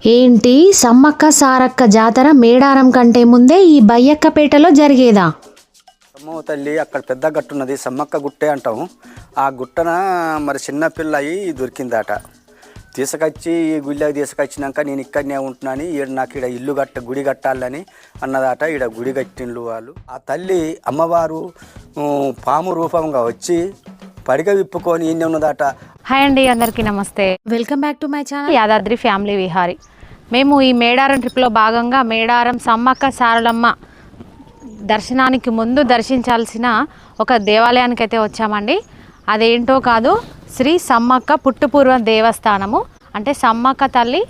ఏంటి సమ్మక్క సారక్క జాతర మేడారం కంటే ముందే ఈ బయ్యక్కపేటలో జరిగేదా? అమ్మో తల్లి అక్కడ పెద్ద గట్టు ఉన్నది సమ్మక్క గుట్టే అంటాం. ఆ గుట్టన మరి చిన్న పిల్ల అయి దొరికిందట. తీసుకొచ్చి ఈ గుళ్ళకి తీసుకొచ్చినాక నేను ఇక్కడనే ఉంటున్నాను ఈడ నాకు ఈడ ఇల్లు కట్ట గుడి కట్టాలని అన్నదట ఈడ గుడి కట్టిండ్రు వాళ్ళు. ఆ తల్లి అమ్మవారు పాము రూపంగా వచ్చి పడిగ విప్పుకొని ఉన్నదట హాయ్ అండి అందరికీ నమస్తే. Welcome back to my channel. Yadadri family Vihari. మేము ఈ మేడారం ట్రిప్లో భాగంగా మేడారం సమ్మక్క సారలమ్మ దర్శనానికి ముందు దర్శించాల్సిన ఒక దేవాలయానికి అయితే వచ్చామండి. అదేంటో కాదు శ్రీ సమ్మక్క పుట్టుపూర్వం దేవస్థానము. అంటే సమ్మక్క తల్లి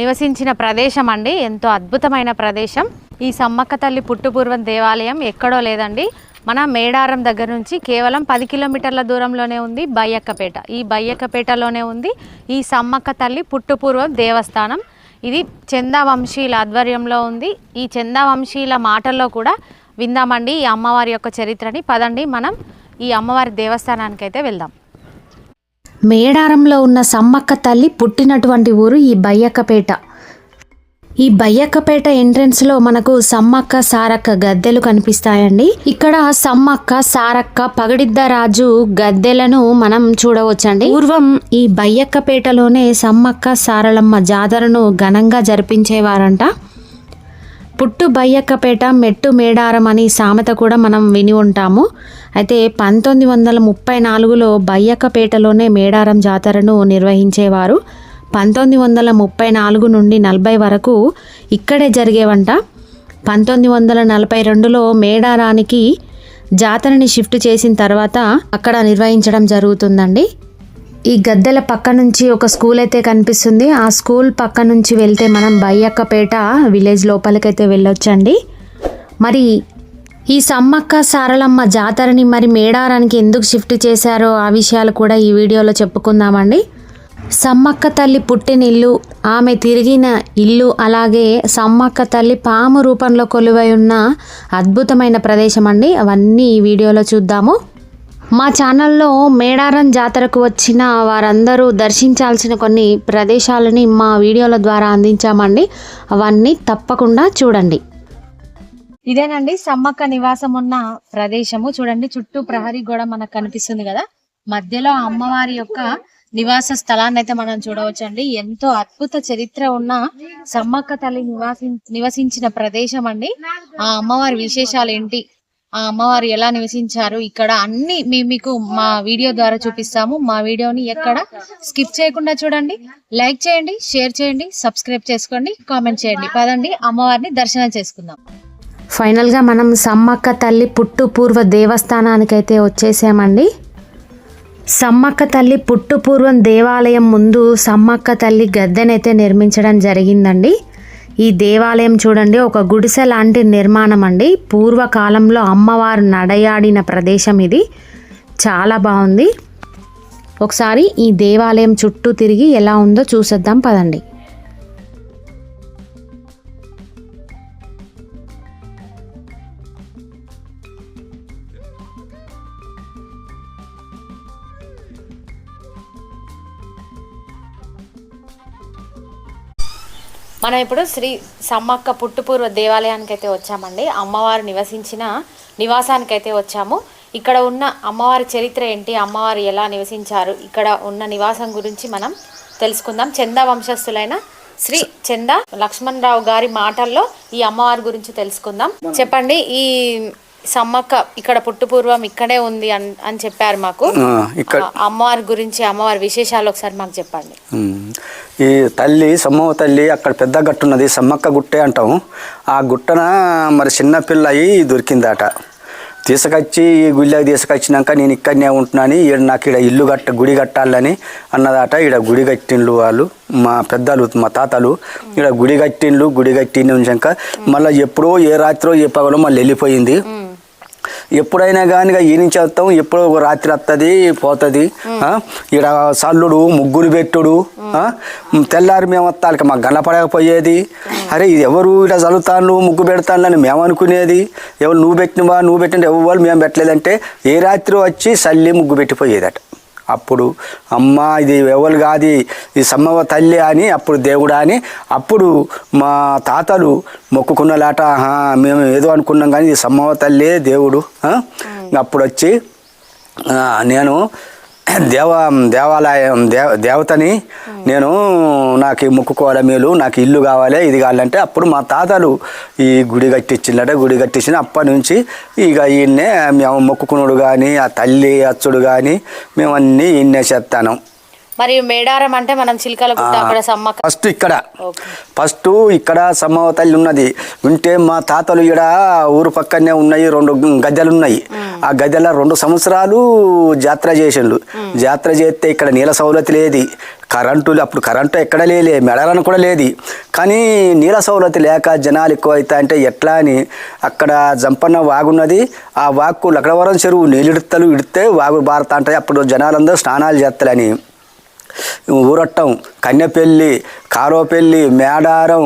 నివసించిన ప్రదేశం అండి. ఎంతో అద్భుతమైన ప్రదేశం. ఈ సమ్మక్క తల్లి పుట్టుపూర్వం దేవాలయం ఎక్కడో లేదండి. మన మేడారం దగ్గర నుంచి కేవలం పది కిలోమీటర్ల దూరంలోనే ఉంది బయ్యక్కపేట. ఈ బయ్యక్కపేటలోనే ఉంది ఈ సమ్మక్క తల్లి పుట్టుపూర్వం దేవస్థానం. ఇది చందావంశీల ఆధ్వర్యంలో ఉంది. ఈ చందావంశీల మాటల్లో కూడా విందామండి ఈ అమ్మవారి యొక్క చరిత్రని. పదండి మనం ఈ అమ్మవారి దేవస్థానానికి అయితే వెళ్దాం. మేడారంలో ఉన్న సమ్మక్క తల్లి పుట్టినటువంటి ఊరు ఈ బయ్యక్కపేట. ఈ బయ్యక్కపేట ఎంట్రన్స్లో మనకు సమ్మక్క సారక్క గద్దెలు కనిపిస్తాయండి. ఇక్కడ సమ్మక్క సారక్క పగడిద్ద రాజు గద్దెలను మనం చూడవచ్చండి. పూర్వం ఈ బయ్యక్కపేటలోనే సమ్మక్క సారలమ్మ జాతరను ఘనంగా జరిపించేవారంట. పుట్టు బయ్యక్కపేట మెట్టు మేడారం అని సామెత కూడా మనం విని ఉంటాము. అయితే పంతొమ్మిది వందల ముప్పై నాలుగులో బయ్యక్కపేటలోనే మేడారం జాతరను నిర్వహించేవారు. పంతొమ్మిది వందల ముప్పై నాలుగు నుండి నలభై వరకు ఇక్కడే జరిగేవంట. పంతొమ్మిది వందల నలభై రెండులో మేడారానికి జాతరని షిఫ్ట్ చేసిన తర్వాత అక్కడ నిర్వహించడం జరుగుతుందండి. ఈ గద్దెల పక్క నుంచి ఒక స్కూల్ అయితే కనిపిస్తుంది. ఆ స్కూల్ పక్క నుంచి వెళ్తే మనం బయ్యక్కపేట విలేజ్ లోపలికైతే వెళ్ళొచ్చండి. మరి ఈ సమ్మక్క సారలమ్మ జాతరని మరి మేడారానికి ఎందుకు షిఫ్ట్ చేశారో ఆ విషయాలు కూడా ఈ వీడియోలో చెప్పుకుందామండి. సమ్మక్క తల్లి పుట్టిన ఇల్లు ఆమె తిరిగిన ఇల్లు అలాగే సమ్మక్క తల్లి పాము రూపంలో కొలువై ఉన్న అద్భుతమైన ప్రదేశం అండి అవన్నీ ఈ వీడియోలో చూద్దాము. మా ఛానల్లో మేడారం జాతరకు వచ్చిన వారందరూ దర్శించాల్సిన కొన్ని ప్రదేశాలని మా వీడియోల ద్వారా అందించామండి. అవన్నీ తప్పకుండా చూడండి. ఇదేనండి సమ్మక్క నివాసం ఉన్న ప్రదేశము. చూడండి చుట్టూ ప్రహరీ గోడ మనకు కనిపిస్తుంది కదా. మధ్యలో అమ్మవారి యొక్క నివాస స్థలాన్ని అయితే మనం చూడవచ్చండి. ఎంతో అద్భుత చరిత్ర ఉన్న సమ్మక్క తల్లి నివాసి నివసించిన ప్రదేశం అండి ఆ అమ్మవారి విశేషాలు ఏంటి? ఆ అమ్మవారు ఎలా నివసించారు? ఇక్కడ అన్ని మేము మీకు మా వీడియో ద్వారా చూపిస్తాము. మా వీడియోని ఎక్కడ స్కిప్ చేయకుండా చూడండి. లైక్ చేయండి షేర్ చేయండి సబ్స్క్రైబ్ చేసుకోండి కామెంట్ చేయండి. పదండి అమ్మవారిని దర్శనం చేసుకుందాం. ఫైనల్గా మనం సమ్మక్క తల్లి పుట్టు పూర్వ దేవస్థానానికైతే వచ్చేసామండి. సమ్మక్క తల్లి పుట్టుపూర్వం దేవాలయం ముందు సమ్మక్క తల్లి గద్దెనైతే నిర్మించడం జరిగిందండి. ఈ దేవాలయం చూడండి ఒక గుడిసె లాంటి నిర్మాణం అండి పూర్వకాలంలో అమ్మవారు నడయాడిన ప్రదేశం ఇది. చాలా బాగుంది. ఒకసారి ఈ దేవాలయం చుట్టూ తిరిగి ఎలా ఉందో చూసేద్దాం పదండి. మనం ఇప్పుడు శ్రీ సమ్మక్క పుట్టుపూర్వ దేవాలయానికి అయితే వచ్చామండి. అమ్మవారు నివసించిన నివాసానికి అయితే వచ్చాము. ఇక్కడ ఉన్న అమ్మవారి చరిత్ర ఏంటి? అమ్మవారు ఎలా నివసించారు? ఇక్కడ ఉన్న నివాసం గురించి మనం తెలుసుకుందాం. చందా వంశస్థులైన శ్రీ చంద లక్ష్మణరావు గారి మాటల్లో ఈ అమ్మవారి గురించి తెలుసుకుందాం. చెప్పండి ఈ సమ్మక్క ఇక్కడ పుట్టుపూర్వం ఇక్కడే ఉంది అని చెప్పారు మాకు. ఇక్కడ అమ్మవారి గురించి అమ్మవారి విశేషాలు ఒకసారి మాకు చెప్పండి. ఈ తల్లి సమ్మవ తల్లి అక్కడ పెద్ద గట్టు ఉన్నది సమ్మక్క గుట్టే అంటాం. ఆ గుట్టన మరి చిన్న పిల్ల అయి దొరికిందట. తీసుకొచ్చి ఈ గుళ్ళకి తీసుకొచ్చినాక నేను ఇక్కడనే ఉంటున్నాను ఈడ నాకు ఈడ ఇల్లు కట్ట గుడి కట్టాలని అన్నదట. ఈడ గుడి కట్టిండ్లు వాళ్ళు మా పెద్దలు మా తాతలు. ఈడ గుడి కట్టిండ్లు గుడి కట్టిండి ఉంచాక మళ్ళీ ఎప్పుడో ఏ రాత్రో ఏ పగలో మళ్ళీ వెళ్ళిపోయింది. ఎప్పుడైనా కానీ ఈ నుంచి వస్తాం ఎప్పుడో ఒక రాత్రి వస్తుంది పోతుంది. ఇక్కడ సల్లుడు ముగ్గురు పెట్టుడు తెల్లారి మేము వస్తాక మాకు గనపడకపోయేది అరే ఇది ఎవరు ఇలా చదువుతాను ముగ్గు పెడతాను అని మేము అనుకునేది. ఎవరు నువ్వు పెట్టినవా నువ్వు పెట్టిన ఎవరు మేము పెట్టలేదంటే ఏ రాత్రి వచ్చి సల్లి ముగ్గు పెట్టిపోయేదట. అప్పుడు అమ్మ ఇది ఎవరు కాదు ఈ సమ్మవ తల్లి అని అప్పుడు దేవుడా అని అప్పుడు మా తాతలు మొక్కుకున్నలాట మేము ఏదో అనుకున్నాం కానీ ఇది సమ్మవ తల్లే దేవుడు? అప్పుడు వచ్చి నేను దేవ దేవాలయం దేవ దేవతని నేను నాకు మొక్కుకోవాలి మేలు నాకు ఇల్లు కావాలి ఇది కావాలంటే అప్పుడు మా తాతలు ఈ గుడి కట్టించిందట గుడి కట్టించిన అప్పటి నుంచి ఇక ఈయన్నే మేము మొక్కుకునుడు కానీ ఆ తల్లి అచ్చుడు కానీ మేము అన్నీ ఈయన్నే చేస్తాను మరి మేడారం అంటే మనం చిలకల అక్కడ ఫస్ట్ ఇక్కడ. ఫస్ట్ ఇక్కడ సమ్మవ తల్లి ఉన్నది. ఉంటే మా తాతలు ఇక్కడ ఊరు పక్కనే ఉన్నాయి రెండు గద్దెలు ఉన్నాయి ఆ గదిలో రెండు సంవత్సరాలు జాతర చేసిండు. జాతర చేస్తే ఇక్కడ నీళ్ళ సౌలతి లేదు. కరెంటు అప్పుడు కరెంటు ఎక్కడ లేలే మెడలను కూడా లేదు. కానీ నీళ్ళ సౌలతి లేక జనాలు ఎక్కువ అవుతా అంటే ఎట్లా అని అక్కడ జంపన్న వాగున్నది ఆ వాక్కు లక్కడవరం చెరువు నీళ్ళు ఇడతలు ఇడితే వాగు బారతా అంటే అప్పుడు జనాలందరూ స్నానాలు చేస్తారని ఊరట్టం కన్యపెల్లి కారోపెల్లి మేడారం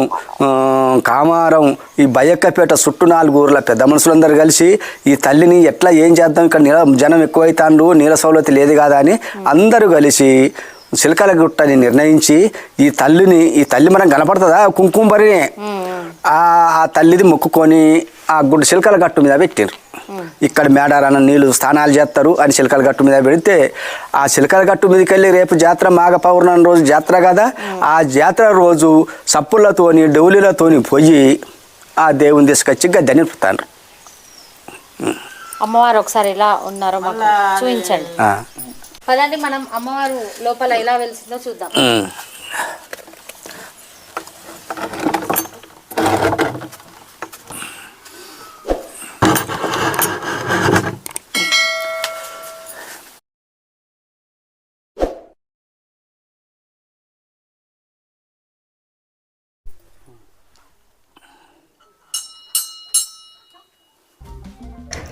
కామారం ఈ బయ్యక్కపేట చుట్టూ నాలుగు ఊర్ల పెద్ద మనుషులందరూ కలిసి ఈ తల్లిని ఎట్లా ఏం చేద్దాం ఇక్కడ నీల జనం ఎక్కువైతాండు నీల సౌలతి లేదు కదా అని అందరూ కలిసి చిలకల గుట్టని నిర్ణయించి ఈ తల్లిని ఈ తల్లి మనం కనపడుతుందా? కుంకుమరినే ఆ ఆ తల్లిది మొక్కుకొని ఆ గుడ్డ చిలకల గట్టు మీద పెట్టారు ఇక్కడ మేడారాన నీళ్ళు స్నానాలు చేస్తారు అని చిలకల గట్టు మీద పెడితే ఆ చిలకల గట్టు మీదకి వెళ్ళి రేపు జాతర మాఘ పౌర్ణమి రోజు జాతర కదా ఆ జాతర రోజు సప్పులతోని డౌలీలతోని పోయి ఆ దేవుని తీసుకొచ్చి గద్దె నిలుపుతాను అమ్మవారు ఒకసారి ఎలా ఉన్నారో మాకు చూపించండి. ఆ. పదండి మనం అమ్మవారు లోపల ఎలా వెలిసిందో చూద్దాం.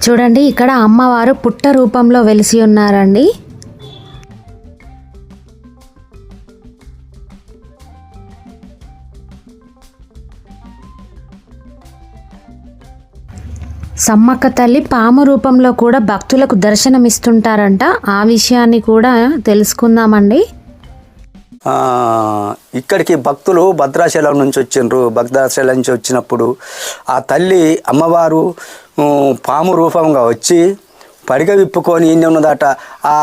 చూడండి ఇక్కడ అమ్మవారు పుట్ట రూపంలో వెలిసి ఉన్నారండి. సమ్మక్క తల్లి పాము రూపంలో కూడా భక్తులకు దర్శనమిస్తుంటారంట. ఆ విషయాన్ని కూడా తెలుసుకుందామండి. ఇక్కడికి భక్తులు భద్రాచలం నుంచి వచ్చిండ్రు. భద్రాచలం నుంచి వచ్చినప్పుడు ఆ తల్లి అమ్మవారు పాము రూపంగా వచ్చి పడిగ విప్పుకొని ఈయన ఉన్నదట. ఆ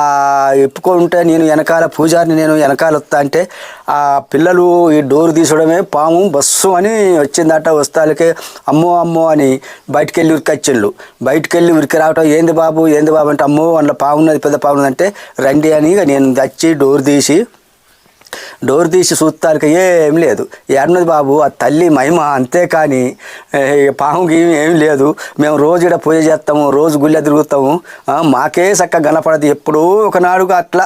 విప్పుకుంటే నేను వెనకాల పూజారిని నేను వెనకాల వస్తా అంటే ఆ పిల్లలు ఈ డోరు తీసడమే పాము బస్సు అని వచ్చిందట వస్తాలకే. అమ్మో అమ్మో అని బయటికి వెళ్ళి ఉరికొచ్చిండు బయటికి వెళ్ళి ఉరికి రావటం ఏంది బాబు? ఏంది బాబు అంటే అమ్మో అందులో పాము ఉన్నది పెద్ద పాము ఉన్నది అంటే రండి అని నేను వచ్చి డోర్ తీసి డోర్ తీసి చూస్తానికి ఏం లేదు. ఏడున్నది బాబు ఆ తల్లి మహిమ అంతేకాని పాము పాముకి ఏం లేదు. మేము రోజు ఇక్కడ పూజ చేస్తాము రోజు గుళ్ళ తిరుగుతాము. మాకే చక్కగా కనపడదు. ఎప్పుడూ ఒకనాడుగా అట్లా.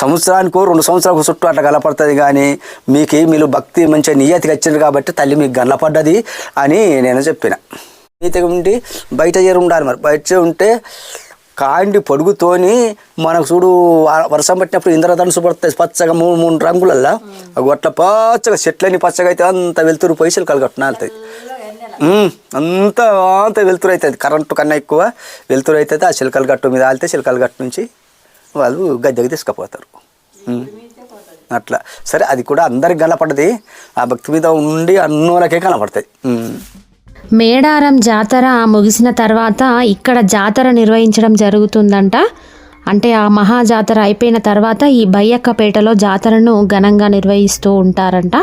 సంవత్సరానికి రెండు సంవత్సరాలకు చుట్టూ అట్లా కనపడుతుంది కానీ మీకు మీరు భక్తి మంచిగా నియతికి వచ్చింది కాబట్టి తల్లి మీకు గనపడ్డది అని నేను చెప్పిన. నీతిగా ఉండి బయట చేరు ఉండాలి మరి. బయట ఉంటే కాండి పొడుగుతోని మనకు చూడు వర్షం పట్టినప్పుడు ఇంద్రధనుసు పడుతుంది పచ్చగా మూడు మూడు రంగులల్లా. అవి అట్లా పచ్చగా చెట్లని పచ్చగా అయితే అంత వెళ్తురు పోయి చిలకలు కట్టిన అంత అంత వెళ్తురు అవుతుంది కరెంటు కన్నా ఎక్కువ వెళ్తురు అవుతుంది ఆ చిలకల గట్టు మీద ఆలితే చిలకల గట్టు నుంచి వాళ్ళు గద్దెకి తీసుకుపోతారు. అట్లా. సరే అది కూడా అందరికి కనపడది ఆ భక్తి మీద ఉండి అన్నోలకే కనపడుతుంది మేడారం జాతర ముగిసిన తర్వాత ఇక్కడ జాతర నిర్వహించడం జరుగుతుందంట. అంటే ఆ మహా జాతర అయిపోయిన తర్వాత ఈ బయ్యక్కపేటలో జాతరను ఘనంగా నిర్వహిస్తూ ఉంటారంట.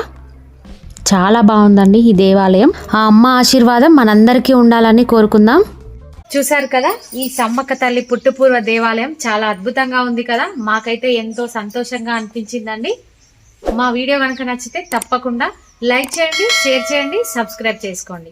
చాలా బాగుందండి ఈ దేవాలయం. ఆ అమ్మ ఆశీర్వాదం మనందరికీ ఉండాలని కోరుకుందాం. చూశారు కదా ఈ సమ్మక్క తల్లి పుట్టుపూర్వ దేవాలయం చాలా అద్భుతంగా ఉంది కదా. మాకైతే ఎంతో సంతోషంగా అనిపించిందండి. మా వీడియో కనుక నచ్చితే తప్పకుండా లైక్ చేయండి షేర్ చేయండి సబ్స్క్రైబ్ చేసుకోండి.